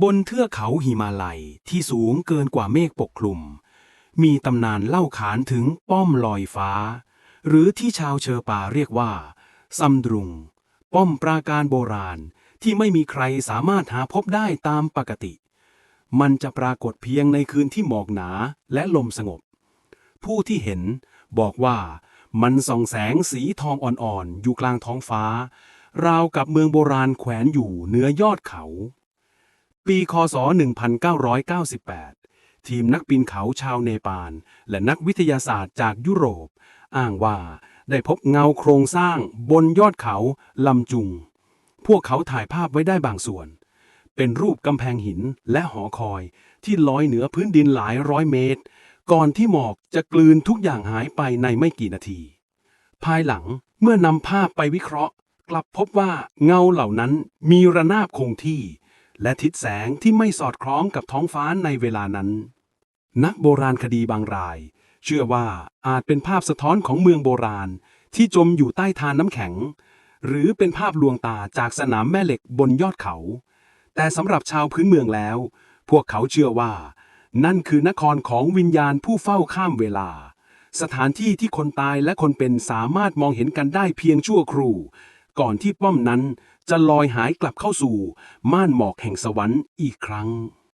บนเทือกเขาหิมาลัยที่สูงเกินกว่าเมฆปกคลุม มีตำนานเล่าขานถึงป้อมลอยฟ้า หรือที่ชาวเชอปาเรียกว่าซัมดรุง ป้อมปราการโบราณที่ไม่มีใครสามารถหาพบได้ตามปกติ มันจะปรากฏเพียงในคืนที่หมอกหนาและลมสงบ ผู้ที่เห็นบอกว่ามันส่องแสงสีทองอ่อนๆ อยู่กลางท้องฟ้า ราวกับเมืองโบราณแขวนอยู่เหนือยอดเขา ปีคศ 1998 ทีมนักปีนเขาชาวเนปาล และนักวิทยาศาสตร์จากยุโรป อ้างว่าได้พบเงาโครงสร้างบนยอดเขาลำจุง พวกเขาถ่ายภาพไว้ได้บางส่วน เป็นรูปกำแพงหินและหอคอยที่ลอยเหนือพื้นดินหลายร้อยเมตร ก่อนที่หมอกจะกลืนทุกอย่างหายไปในไม่กี่นาที ภายหลังเมื่อนำภาพไปวิเคราะห์ กลับพบว่าเงาเหล่านั้นมีระนาบคงที่ และทิศแสงที่ไม่สอดคล้องกับท้องฟ้าในเวลานั้น นักโบราณคดีบางราย เชื่อว่าอาจเป็นภาพสะท้อนของเมืองโบราณ ที่จมอยู่ใต้ทานน้ำแข็ง หรือเป็นภาพลวงตาจากสนามแม่เหล็กบนยอดเขา แต่สำหรับชาวพื้นเมืองแล้ว พวกเขาเชื่อว่า นั่นคือนครของวิญญาณผู้เฝ้าข้ามเวลาสถานที่ที่คนตายและคนเป็นสามารถมองเห็นกันได้เพียงชั่วครู่ ก่อนที่ป้อมนั้นจะลอยหายกลับเข้าสู่ ม่านหมอกแห่งสวรรค์อีกครั้ง